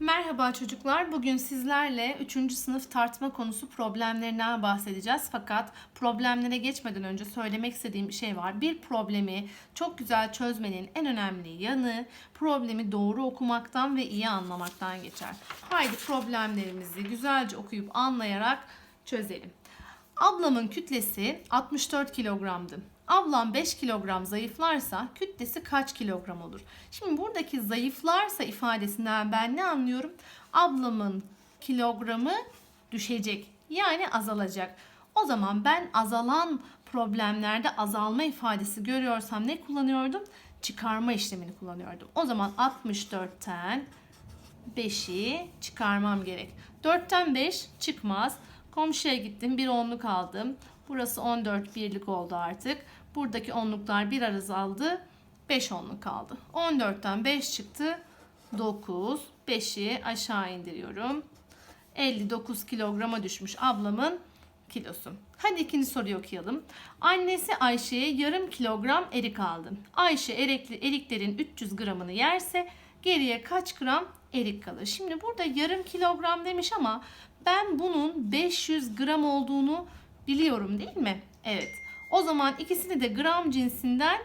Merhaba çocuklar. Bugün sizlerle 3. sınıf tartma konusu problemlerinden bahsedeceğiz. Fakat problemlere geçmeden önce söylemek istediğim bir şey var. Bir problemi çok güzel çözmenin en önemli yanı problemi doğru okumaktan ve iyi anlamaktan geçer. Haydi problemlerimizi güzelce okuyup anlayarak çözelim. Ablamın kütlesi 64 kilogramdı. Ablam 5 kilogram zayıflarsa kütlesi kaç kilogram olur? Şimdi buradaki zayıflarsa ifadesinden ben ne anlıyorum? Ablamın kilogramı düşecek. Yani azalacak. O zaman ben azalan problemlerde azalma ifadesi görüyorsam ne kullanıyordum? Çıkarma işlemini kullanıyordum. O zaman 64'ten 5'i çıkarmam gerek. 4'ten 5 çıkmaz. Komşuya gittim. Bir onluk aldım. Burası 14 birlik oldu artık. Buradaki onluklar bir azaldı. 5 onluk kaldı. 14'ten 5 çıktı. 9. 5'i aşağı indiriyorum. 59 kilograma düşmüş ablamın kilosu. Hadi ikinci soruyu okuyalım. Annesi Ayşe'ye yarım kilogram erik aldı. Ayşe erikli, eriklerin 300 gramını yerse geriye kaç gram erik kalır? Şimdi burada yarım kilogram demiş ama ben bunun 500 gram olduğunu biliyorum değil mi? Evet. O zaman ikisini de gram cinsinden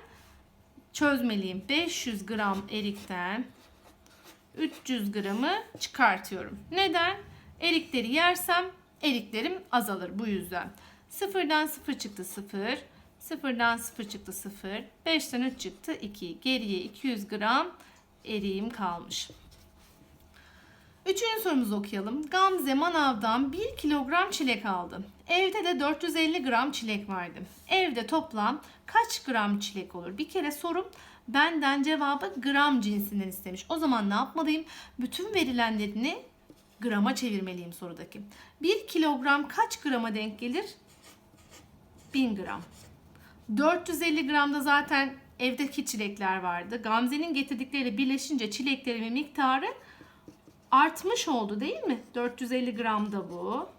çözmeliyim. 500 gram erikten 300 gramı çıkartıyorum. Neden? Erikleri yersem eriklerim azalır bu yüzden. Sıfırdan 0 çıktı 0. Sıfırdan 0 çıktı 0. 5'ten 3 çıktı 2. Geriye 200 gram eriğim kalmış. Üçüncü sorumuzu okuyalım. Gamze manavdan 1 kilogram çilek aldı. Evde de 450 gram çilek vardı. Evde toplam kaç gram çilek olur? Bir kere sorum benden cevabı gram cinsinden istemiş. O zaman ne yapmalıyım? Bütün verilenlerini grama çevirmeliyim sorudaki. 1 kilogram kaç grama denk gelir? 1000 gram. 450 gramda zaten evdeki çilekler vardı. Gamze'nin getirdikleriyle birleşince çileklerimin miktarı artmış oldu değil mi? 450 gram da bu.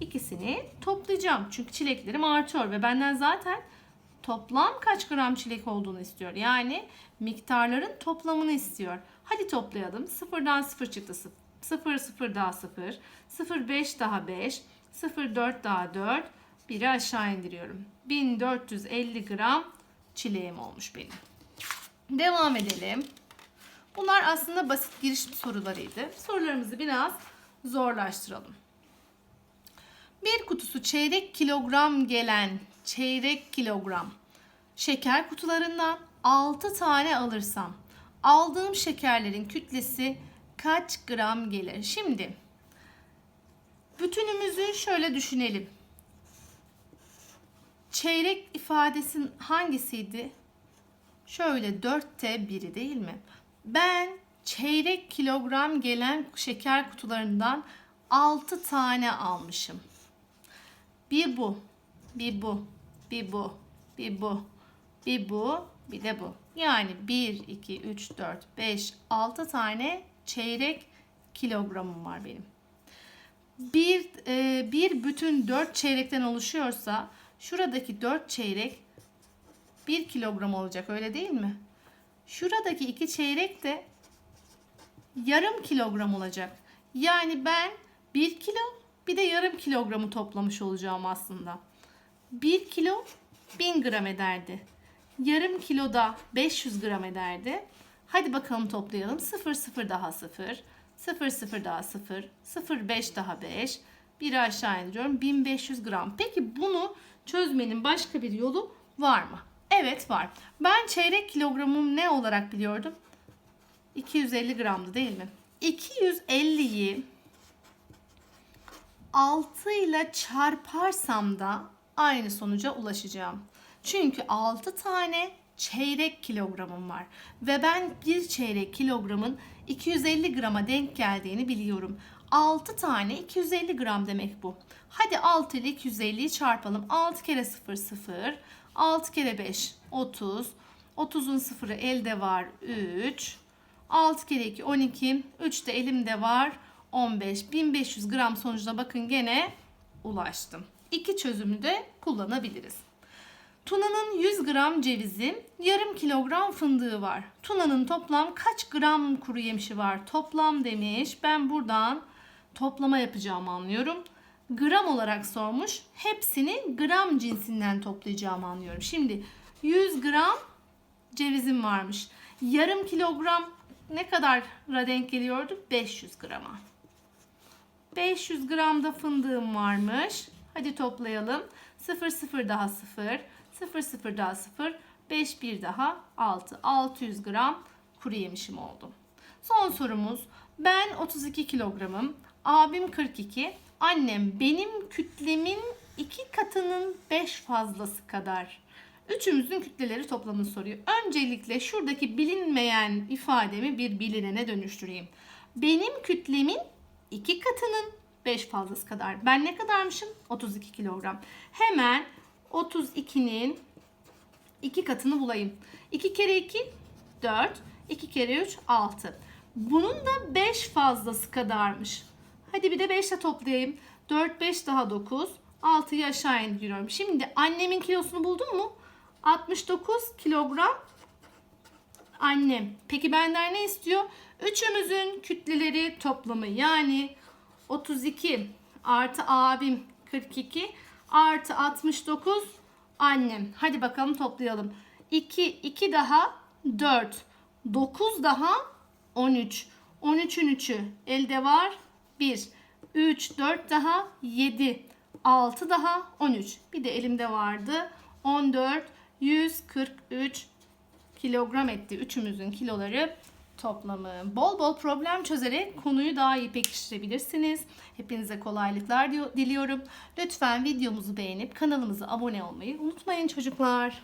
İkisini toplayacağım. Çünkü çileklerim artıyor ve benden zaten toplam kaç gram çilek olduğunu istiyor. Yani miktarların toplamını istiyor. Hadi toplayalım. Sıfırdan sıfır çıktı. Sıfır sıfır daha sıfır. Sıfır beş daha beş. Sıfır dört daha dört. Biri aşağı indiriyorum. 1450 gram çileğim olmuş benim. Devam edelim. Bunlar aslında basit girişim sorularıydı. Sorularımızı biraz zorlaştıralım. Bir kutusu çeyrek kilogram gelen çeyrek kilogram şeker kutularından 6 tane alırsam aldığım şekerlerin kütlesi kaç gram gelir? Şimdi bütünümüzü şöyle düşünelim. Çeyrek ifadesinin hangisiydi? Şöyle dörtte biri değil mi? Ben çeyrek kilogram gelen şeker kutularından 6 tane almışım. Bir bu, bir bu, bir bu, bir bu, bir bu, bir de bu. Yani 1, 2, 3, 4, 5, 6 tane çeyrek kilogramım var benim. Bir, e, bir bütün 4 çeyrekten oluşuyorsa şuradaki 4 çeyrek 1 kilogram olacak öyle değil mi? Şuradaki 2 çeyrek de yarım kilogram olacak. Yani ben 1 kilo bir de yarım kilogramı toplamış olacağım aslında. 1 kilo 1000 gram ederdi. Yarım kilo da 500 gram ederdi. Hadi bakalım toplayalım. 0 0 daha 0. 0 0 daha 0. 0 5 daha 5. Biri aşağı indiriyorum. 1500 gram. Peki bunu çözmenin başka bir yolu var mı? Evet var. Ben çeyrek kilogramım ne olarak biliyordum? 250 gramdı değil mi? 250'yi 6 ile çarparsam da aynı sonuca ulaşacağım. Çünkü 6 tane çeyrek kilogramım var. Ve ben bir çeyrek kilogramın 250 grama denk geldiğini biliyorum. 6 tane 250 gram demek bu. Hadi 6 ile 250'yi çarpalım. 6 kere 0 0. 6 kere 5 30. 30'un sıfırı elde var 3. 6 kere 2 12. 3 de elimde var 15. 1500 gram sonucuna bakın gene ulaştım. İki çözümü de kullanabiliriz. Tuna'nın 100 gram cevizi, yarım kilogram fındığı var. Tuna'nın toplam kaç gram kuru yemişi var? Toplam demiş. Ben buradan toplama yapacağımı anlıyorum. Gram olarak sormuş. Hepsini gram cinsinden toplayacağımı anlıyorum. Şimdi 100 gram cevizim varmış. Yarım kilogram ne kadar denk geliyordu? 500 grama. 500 gram da fındığım varmış. Hadi toplayalım. 0 0 daha 0. 0 0 daha 0. 5 1 daha 6. 600 gram kuru yemişim oldu. Son sorumuz. Ben 32 kilogramım. Abim 42. Annem benim kütlemin iki katının 5 fazlası kadar. Üçümüzün kütleleri toplamını soruyor. Öncelikle şuradaki bilinmeyen ifademi bir bilinene dönüştüreyim. Benim kütlemin iki katının 5 fazlası kadar. Ben ne kadarmışım? 32 kilogram. Hemen 32'nin 2 katını bulayım. 2 kere 2 4. 2 kere 3 6. Bunun da 5 fazlası kadarmış. Hadi bir de 5 ile toplayayım. 4 5 daha 9. 6'yı aşağı indiriyorum. Şimdi annemin kilosunu buldun mu? 69 kilogram annem. Peki benden ne istiyor? Üçümüzün kütleleri toplamı yani 32 artı abim 42 artı 69 annem. Hadi bakalım toplayalım. 2 2 daha 4 9 daha 13 13'ün 3'ü elde var 1 3 4 daha 7 6 daha 13 bir de elimde vardı 14 143 kilogram etti. Üçümüzün kiloları toplamı. Bol bol problem çözerek konuyu daha iyi pekiştirebilirsiniz. Hepinize kolaylıklar diliyorum. Lütfen videomuzu beğenip kanalımıza abone olmayı unutmayın çocuklar.